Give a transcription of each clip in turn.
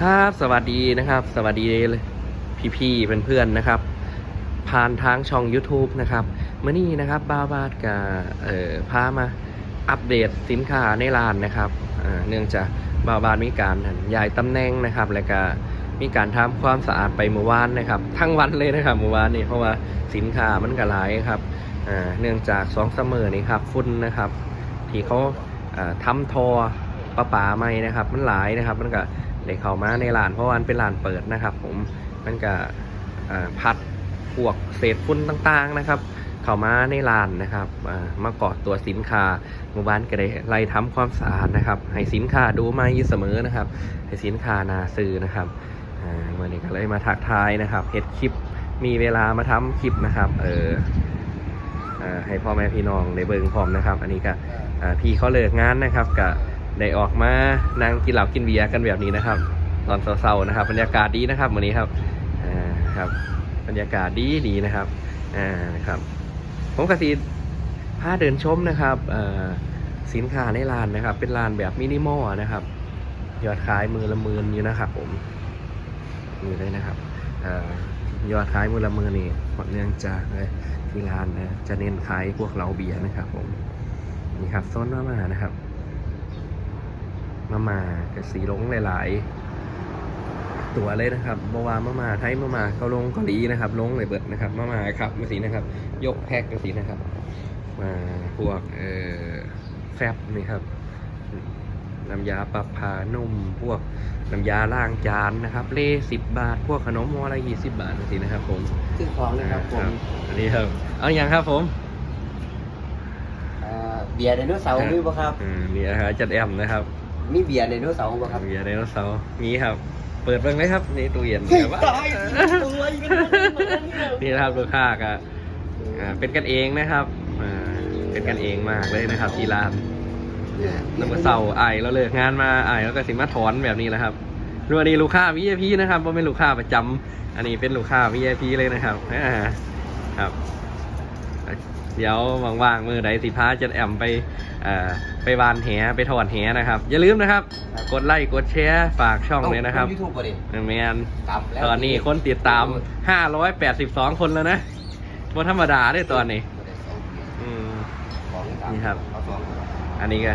ครับ สวัสดีนะครับ สวัสดีพี่ๆเพื่อนๆนะครับ ผ่านทางช่อง YouTube นะครับเมื่อนี้นะครับบ้าบาดกับเอ่อพามาอัปเดตสินค้าในร้านนะครับเนื่องจากบ้าบาดมีการย้ายตำแหน่งนะครับ แล้วก็มีการทำความสะอาดไปเมื่อวานนะครับ ทั้งวันเลยนะครับเมื่อวานนี้เพราะว่าสินค้ามันก็หลายครับเนื่องจากสองเสมอนี่ครับฝุ่นนะครับที่เขาอ่าทำทอประปาใหม่นะครับ มันหลายนะครับ มันก็ ได้เข้ามาในร้านเพราะว่ามันเป็นร้านเปิดนะครับ ผมมันก็พัดพวกเศษฝุ่นต่างๆนะครับ เข้ามาในร้านนะครับมาเกาะตัวสินค้าหมู่บ้านก็ได้ไล่ทำความสะอาดนะครับ ให้สินค้าดูไม่เสมอนะครับ ให้สินค้านาซื้อนะครับอ่าเมื่อนี้ก็เลยมาทักทายนะครับเฮ็ดคลิปมีเวลามาทำคลิปนะครับ เออให้พ่อแม่พี่น้องได้เบิ่งพร้อมนะครับ อันนี้ก็พี่เขาเลิกงานนะครับก็ ได้ออกมานั่งกินเหล้ากินเบียร์กันแบบนี้นะครับ ตอนเศร้าๆนะครับ บรรยากาศดีนะครับวันนี้ครับอ่าครับ บรรยากาศดีดีนะครับอ่านะครับ ผมกสีพาเดินชมนะครับอ่อสินค้าในร้านนะครับ เป็นร้านแบบมินิมอลนะครับ ยอดขายมือละหมืนอยู่นะครับผมนี่เลยนะครับอ่อยอดขายมือละหมืนนี่เนื่องจากที่ร้านนะจะเน้นขายพวกเหลาเบียร์นะครับผมนี่ครับโซนมามานะครับ มาม่ากับสีลงหลาย ๆ ตัวเลยนะครับบาวามาม่าไทยมาม่าเกาลงเกาหลีนะครับลงเลยเบิดนะครับมาม่าครับมาสีนะครับ ยกแพ็คมาสีนะครับ มาพวกเอ่อแฟบนี่ครับน้ำยาปรับผ้านุ่ม พวกน้ำยาล้างจานนะครับ เล่สิบบาท พวกขนมมออะไรยี่สิบบาทมาสีนะครับ ผมซื้อของนะครับผมอันนี้ครับ เอาอย่างครับผมเอ่อเบียร์ไดโนเสาร์มีป่ะครับอืมนี่นะครับจัดแอมนะครับ มีเบียร์ไดโนเสาร์ป่ะครับมีอะไรน้องเสาร์มีครับ เปิดเบิ่งเลยครับนี่ตู้เย็นเฮ้ยแต่ว่าตายตัวอีกแล้วนี่นะครับลูกค้าก็อ่าเป็นกันเองนะครับอ่าเป็นกันเองมากเลยนะครับที่ร้านน้ำมันเสาร์ไอายเราเลิกงานมาไอายแล้วก็สิมาถอนแบบนี้แหละครับดูอันนี้ลูกค้า VIP นะครับไม่เป็นลูกค้าประจำอันนี้เป็นลูกค้า VIP เลยนะครับอ่าครับ เดี๋ยวว่างๆมือใดสิพาจะแอมไปเอ่อไปวานแหไปถอดแหนะครับ อย่าลืมนะครับ กดไลค์กดแชร์ฝากช่องเลยนะครับยูทูบป่ะดิแมนกลับแล้วตอนนี้คนติดตาม 582 คนแล้วนะว่าธรรมดาด้วยตอนนี้อืมนี่ครับ อันนี้ก็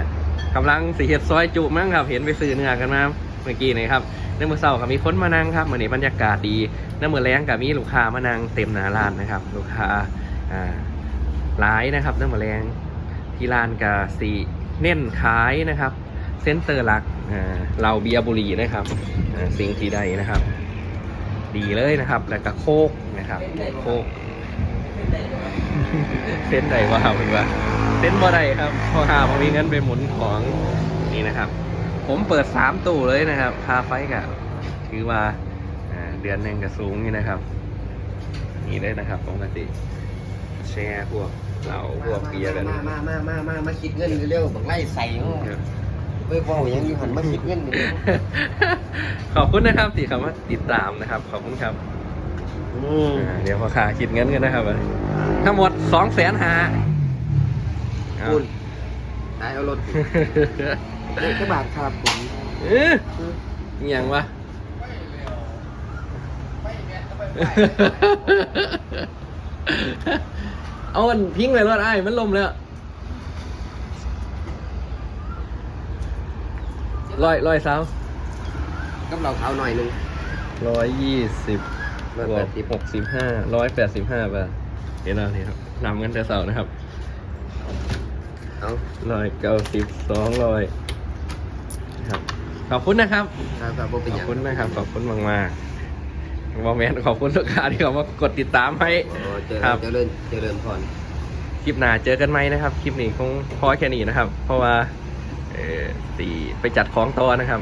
กำลังสีเห็ดซอยจุมั้งครับ เห็นไปซื้อเนื้อกันมาเมื่อกี้นี่ครับในมือเสาร์กับมีคนมานั่งครับเหมือนนี้บรรยากาศดีในมือแรงกับมีลูกค้ามานั่งเต็มหน้าร้านนะครับ ลูกค้าอ่า หลายนะครับในมือแรงที่ร้านกับสีเน้นขายนะครับ เซ็นเตอร์หลักอ่าเราเบียบุรีนะครับสิ่งที่ใดนะครับ ดีเลยนะครับ แล้วก็โคกนะครับโคกเส้นใดว่าเป็นว่าเส้นบ่ได้ครับพอหาผมมีเงินไปหมุนของนี่นะครับ ผมเปิดสามตู้เลยนะครับคาไฟกับถือว่าเดือนหนึ่งก็สูงนี่นะครับ นี่เลยนะครับปกติ แชร์พวกเหล้าพวกเบียร์กันมามา มา มา มา มาคิดเงินเร็วๆบังไล่ใส่เนาะไปเว่ายังอยู่หันมาคิดเงินนี่ขอบคุณนะครับที่คำว่าติดตามนะครับ ขอบคุณครับอืมอ่าเดี๋ยวพอขาคิดเงินกันนะครับทั้งหมดสองแสนหาคุณนายเอารถเด็กบาทครับผมเอ๊ะอหย่างวะ เอามันพิงเลยรถไอ้ายมันลมแล้วร้อยร้อยสาวกับเราเท้าหน่อยหนึง ร้อยยี่สิบร้อยบแปวกดสิบ หกสิบห้าร้อยแปดสิบห้าบาทเดี๋ยวเราเนี่ยครับนำกันแต่เสาร์นะครับเอาร้อยเก้าสิบสองร้อยครับ ขอบคุณนะครับ ครับครับบ่เป็นขหอบยัง คุณนะครับ ขอบคุณมากมากๆ บอแมนขอบคุณลูกค้าที่เขามากดติดตามให้โอ้เจริครัญบเจริญเจริญพร คลิปหน้าเจอกันไหมนะครับ คลิปนี้คงพอแค่นี้นะครับ เพราะว่า เออสีไปจัดของตัวนะครับ